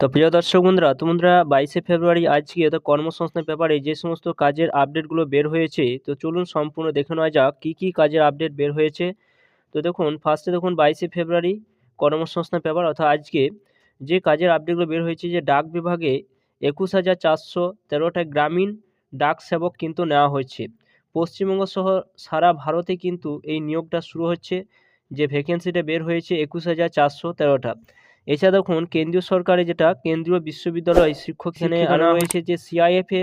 তো প্রিয় দর্শক বন্ধুরা তোমরা বাইশে ফেব্রুয়ারি আজকে তো কর্মসংস্থান ব্যাপারে যে সমস্ত কাজের আপডেটগুলো বের হয়েছে, তো চলুন সম্পূর্ণ দেখে নেওয়া যাক কী কী কাজের আপডেট বের হয়েছে। তো দেখুন ফার্স্টে দেখুন, বাইশে ফেব্রুয়ারি কর্মসংস্থান পেপার অর্থাৎ আজকে যে কাজের আপডেটগুলো বের হয়েছে যে ডাক বিভাগে একুশ হাজার চারশো তেরোটা গ্রামীণ ডাক সেবক কিন্তু নেওয়া হয়েছে। পশ্চিমবঙ্গ সহ সারা ভারতে কিন্তু এই নিয়োগটা শুরু হচ্ছে, যে ভ্যাকেন্সিটা বের হয়েছে একুশ হাজার চারশো তেরোটা। এছাড়া দেখুন কেন্দ্রীয় সরকারে যেটা কেন্দ্রীয় বিশ্ববিদ্যালয় শিক্ষক এখানে আনা হয়েছে যে সিআইএফে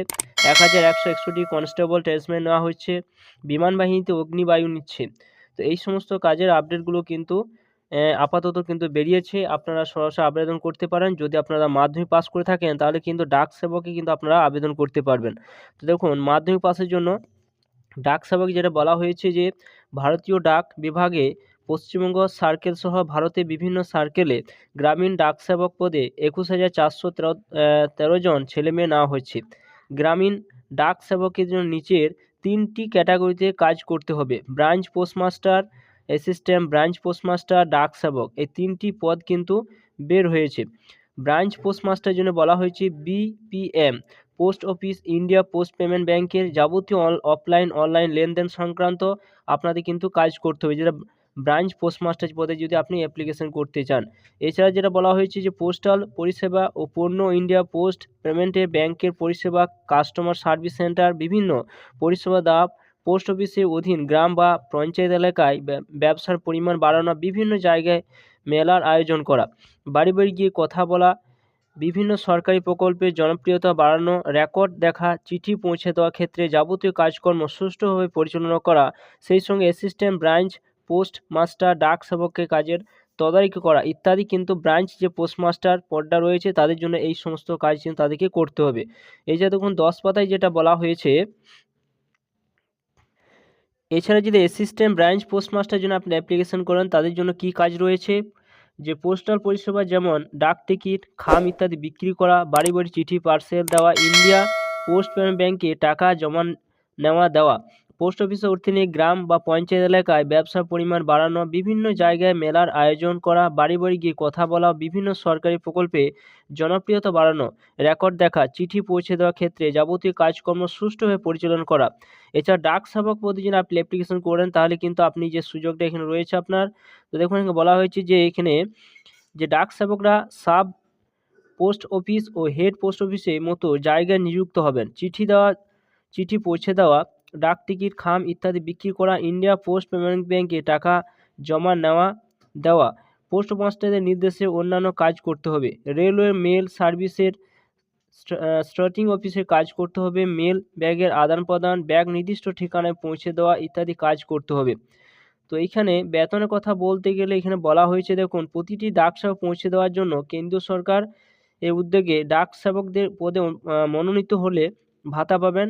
এক হাজার একশো একষট্টি কনস্টেবল ট্রেসম্যান নেওয়া হচ্ছে বিমান বাহিনীতে অগ্নিবায়ু নিচ্ছে। তো এই সমস্ত কাজের আপডেটগুলো কিন্তু আপাতত কিন্তু বেরিয়েছে। আপনারা সরাসরি আবেদন করতে পারেন। যদি আপনারা মাধ্যমিক পাস করে থাকেন তাহলে কিন্তু ডাক সেবকে কিন্তু আপনারা আবেদন করতে পারবেন। তো দেখুন মাধ্যমিক পাসের জন্য ডাক সেবক যেটা বলা হয়েছে যে ভারতীয় ডাক বিভাগে পশ্চিমবঙ্গ সার্কেল সহ ভারতে বিভিন্ন সার্কেলে গ্রামীণ ডাকসেবক পদে একুশ হাজার চারশো তেরো জন ছেলেমেয়ে নেওয়া হয়েছে। গ্রামীণ ডাক সেবকের জন্য নিচের তিনটি ক্যাটাগরিতে কাজ করতে হবে। Branch postmaster assistant branch postmaster ডাক সেবক এই তিনটি পদ কিন্তু বের হয়েছে। ব্রাঞ্চ পোস্টমাস্টার জন্য বলা হয়েছে BPM post office India post payment ব্যাংকের যাবতীয় অফলাইন, অনলাইন লেনদেন সংক্রান্ত আপনাদের কিন্তু কাজ করতে হবে। যেটা ব্রাঞ্চ পোস্টমাস্টার পদে যদি আপনি অ্যাপ্লিকেশন করতে চান। এছাড়া যেটা বলা হয়েছে যে পোস্টাল পরিষেবা ও পণ্য ইন্ডিয়া পোস্ট পেমেন্টে ব্যাংকের পরিষেবা কাস্টমার সার্ভিস সেন্টার বিভিন্ন পরিষেবা দেওয়া পোস্ট অফিসের অধীন গ্রাম বা পঞ্চায়েত এলাকায় ব্যবসার পরিমাণ বাড়ানো, বিভিন্ন জায়গায় মেলার আয়োজন করা, বাড়ি বাড়ি গিয়ে কথা বলা, বিভিন্ন সরকারি প্রকল্পের জনপ্রিয়তা বাড়ানো রেকর্ড দেখা, চিঠি পৌঁছে দেওয়ার ক্ষেত্রে যাবতীয় কাজকর্ম সুষ্ঠুভাবে পরিচালনা করা, সেই সঙ্গে অ্যাসিস্ট্যান্ট ব্রাঞ্চ পোস্ট মাস্টার ডাক সেবককে কাজের তদারকি করা ইত্যাদি, কিন্তু ব্রাঞ্চ যে পোস্টমাস্টার পদটা রয়েছে, তাদের জন্য এই সমস্ত কাজ কিন্তু তাদেরকে করতে হবে। এই যে দেখুন, দশ পাতায় যেটা বলা হয়েছে, এছাড়া যদি অ্যাসিস্ট্যান্ট ব্রাঞ্চ পোস্টমাস্টার জন্য আপনি অ্যাপ্লিকেশন করেন, তাদের জন্য কি কাজ রয়েছে? যে পোস্টাল পরিষেবা যেমন ডাক টিকিট, খাম ইত্যাদি বিক্রি করা, বাড়ি বাড়ি চিঠি পার্সেল দেওয়া ইন্ডিয়া পোস্ট পেমেন্ট ব্যাংকে টাকা জমা নেওয়া দেওয়া পোস্ট অফিসের অধীনে গ্রাম বা পঞ্চায়েত এলাকায় ব্যবসার পরিমাণ বাড়ানো, বিভিন্ন জায়গায় মেলার আয়োজন করা বাড়ি বাড়ি গিয়ে কথা বলা, বিভিন্ন সরকারি প্রকল্পে জনপ্রিয়তা বাড়ানো, রেকর্ড দেখা, চিঠি পৌঁছে দেওয়ার ক্ষেত্রে যাবতীয় কাজকর্ম সুষ্ঠুভাবে পরিচালনা করা। এছাড়া ডাক সেবক যদি আপনি অ্যাপ্লিকেশন করেন, তাহলে কিন্তু আপনি যে সুযোগটা এখানে রয়েছে আপনার, তো দেখুন এখানে বলা হয়েছে যে এখানে যে ডাক সেবকরা সাব পোস্ট অফিস ও হেড পোস্ট অফিসে মতো জায়গায় নিযুক্ত হবেন। চিঠি দেওয়া, চিঠি পৌঁছে দেওয়া ডাক টিকিট, খাম ইত্যাদি বিক্রি করা, ইন্ডিয়া পোস্ট পেমেন্ট ব্যাংকে টাকা জমা নেওয়া, দেওয়া। পোস্ট মাস্টারদের নির্দেশে অন্যান্য কাজ করতে হবে। রেলওয়ে মেল সার্ভিসের স্টার্টিং অফিসে কাজ করতে হবে। মেল ব্যাগের আদান প্রদান, ব্যাগ নির্দিষ্ট ঠিকানায় পৌঁছে দেওয়া ইত্যাদি কাজ করতে হবে। তো এইখানে বেতনের কথা বলতে গেলে এখানে বলা হয়েছে, দেখুন, প্রতিটি ডাক সেবা পৌঁছে দেওয়ার জন্য কেন্দ্রীয় সরকার এই উদ্যোগে ডাক সেবকদের পদে মনোনীত হলে ভাতা পাবেন।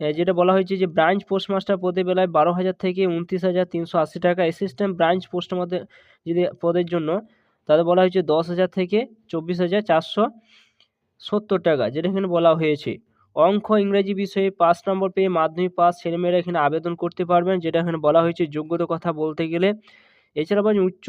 যেটা বলা হয়েছে যে ব্রাঞ্চ পোস্টমাস্টার পদে বেলায় বারো হাজার থেকে উনত্রিশ হাজার তিনশো আশি টাকা অ্যাসিস্ট্যান্ট ব্রাঞ্চ পোস্টমাস্টার যদি পদের জন্য তাদের বলা হয়েছে দশ হাজার থেকে চব্বিশ হাজার চারশো সত্তর টাকা, যেটা এখানে বলা হয়েছে। অঙ্ক ইংরেজি বিষয়ে পাঁচ নম্বর পেয়ে মাধ্যমিক পাস ছেলেমেয়েরা এখানে আবেদন করতে পারবেন, যেটা এখানে বলা হয়েছে যোগ্যতার কথা বলতে গেলে। এছাড়া বলছেন উচ্চ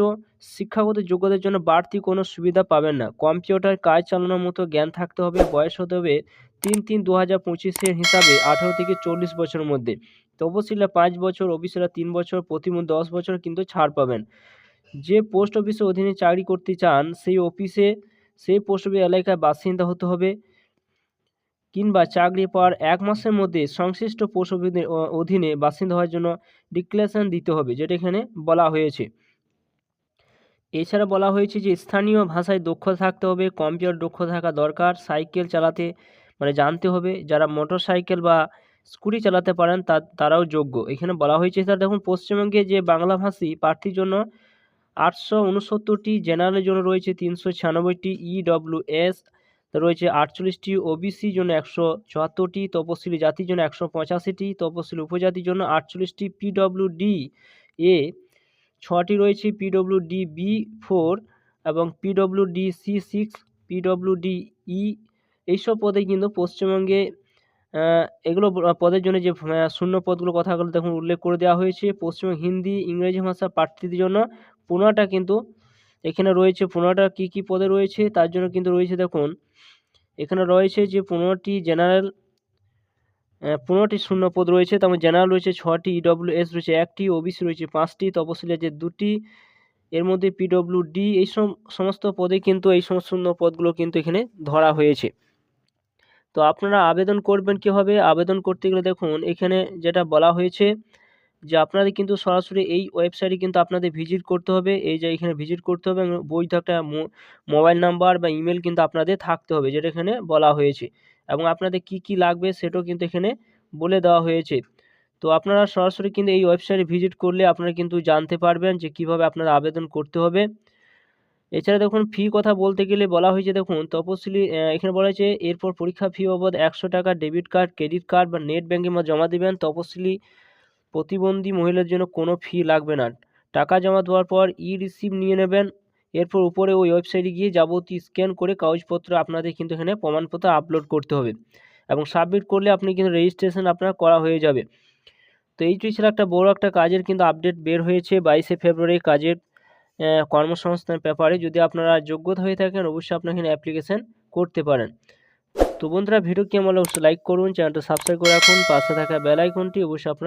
শিক্ষাগত যোগ্যতার জন্য বাড়তি কোনো সুবিধা পাবেন না। কম্পিউটার কাজ চালানোর মতো জ্ঞান থাকতে হবে, বয়স হতে হবে তিন তিন দু হাজার পঁচিশের হিসাবে আঠেরো থেকে চল্লিশ বছরের মধ্যে। তপশিলা পাঁচ বছর অফিসেরা তিন বছর প্রতিমন দশ বছর কিন্তু ছাড় পাবেন। যে পোস্ট অফিসের অধীনে চাকরি করতে চান, সেই অফিসে, সেই পোস্ট অফিস এলাকায় বাসিন্দা হতে হবে। কিংবা চাকরি পাওয়ার এক মাসের মধ্যে সংশ্লিষ্ট পোস্ট অধীনে বাসিন্দা হওয়ার জন্য ডিক্লারেশন দিতে হবে, যেটা এখানে বলা হয়েছে। এছাড়া বলা হয়েছে যে স্থানীয় ভাষায় দক্ষ থাকতে হবে, কম্পিউটার দক্ষ থাকা দরকার, সাইকেল চালাতে মানে জানতে হবে, যারা মোটর সাইকেল বা স্কুটি চালাতে পারেন তা, তারাও যোগ্য। এখানে বলা হয়েছে স্যার দেখুন, পশ্চিমবঙ্গে যে বাংলা ভাষী প্রার্থীর জন্য আটশো উনসত্তরটি জেনারেলের জন্য রয়েছে তিনশো ছিয়ানব্বইটি ইডব্লিউএস রয়েছে আটচল্লিশটি ওবিসি জন্য একশো চুয়াত্তরটি, তপশিলি জাতির জন্য একশো পঁচাশিটি, তপশিলি উপজাতির জন্য আটচল্লিশটি পিডব্লিউডি এ, ছটি রয়েছে পিডব্লিউডি বি ফোর এবং PWD C six, PWD E. এইসব পদে কিন্তু পশ্চিমবঙ্গে এগুলো পদের জন্য যে শূন্য পদগুলো কথাগুলো দেখুন উল্লেখ করে দেওয়া হয়েছে। পশ্চিমবঙ্গ হিন্দি, ইংরেজি ভাষা প্রার্থীদের জন্য পনেরোটা কিন্তু এখানে রয়েছে পনেরোটা কী কী পদে রয়েছে? তার জন্য কিন্তু রয়েছে দেখুন, এখানে রয়েছে যে পনেরোটি জেনারেল পনেরোটি শূন্য পদ রয়েছে। তেমন জেনারেল রয়েছে ছটি ইডব্লিউ এস রয়েছে একটি ওবিসি রয়েছে পাঁচটি, তপশিলি আছে দুটি, এর মধ্যে পিডব্লিউ ডি এই সমস্ত পদে কিন্তু এই সমস্ত শূন্য পদগুলো কিন্তু এখানে ধরা হয়েছে। তো আপনারা আবেদন করবেন কীভাবে? আবেদন করতে গেলে দেখুন, এখানে যেটা বলা হয়েছে যে আপনাদের কিন্তু সরাসরি এই ওয়েবসাইটে কিন্তু আপনাদের ভিজিট করতে হবে। এই যে এখানে ভিজিট করতে হবে বৈধ একটা মোবাইল নাম্বার বা ইমেল কিন্তু আপনাদের থাকতে হবে, যেটা এখানে বলা হয়েছে। এবং আপনাদের কি কি লাগবে সেটাও কিন্তু এখানে বলে দেওয়া হয়েছে। তো আপনারা সরাসরি কিন্তু এই ওয়েবসাইটে ভিজিট করলে আপনারা কিন্তু জানতে পারবেন যে কীভাবে আপনারা আবেদন করতে হবে। এছাড়া দেখুন ফি কথা বলতে গেলে বলা হয়েছে, দেখুন, তপশিলি এখানে বলা হয়েছে, এরপর পরীক্ষা ফি বাবদ একশো টাকা ডেবিট কার্ড ক্রেডিট কার্ড বা নেট ব্যাঙ্কিং জমা দেবেন। তপশিলি প্রতিবন্ধী মহিলার জন্য কোনো ফি লাগবে না। টাকা জমা দেওয়ার পর ই রিসিভ নিয়ে নেবেন। এরপর উপরে ওই ওয়েবসাইটে গিয়ে যাবতীয় স্ক্যান করে কাগজপত্র আপনাদের কিন্তু এখানে প্রমাণপত্র আপলোড করতে হবে এবং সাবমিট করলে আপনি কিন্তু রেজিস্ট্রেশন আপনার করা হয়ে যাবে। তো এইটি ছিল একটা বড় একটা কাজের কিন্তু আপডেট বের হয়েছে বাইশে ফেব্রুয়ারি কাজের কর্মসংস্থান ব্যাপারে যদি আপনারা যোগ্যতা হয়ে থাকেন অবশ্যই আপনার এখানে অ্যাপ্লিকেশন করতে পারেন। তো বন্ধুরা ভিডিও কেমন লাগছে লাইক করুন, চ্যানেলটা সাবস্ক্রাইব করে রাখুন, পাশে থাকা বেল আইকনটি অবশ্যই আপনারা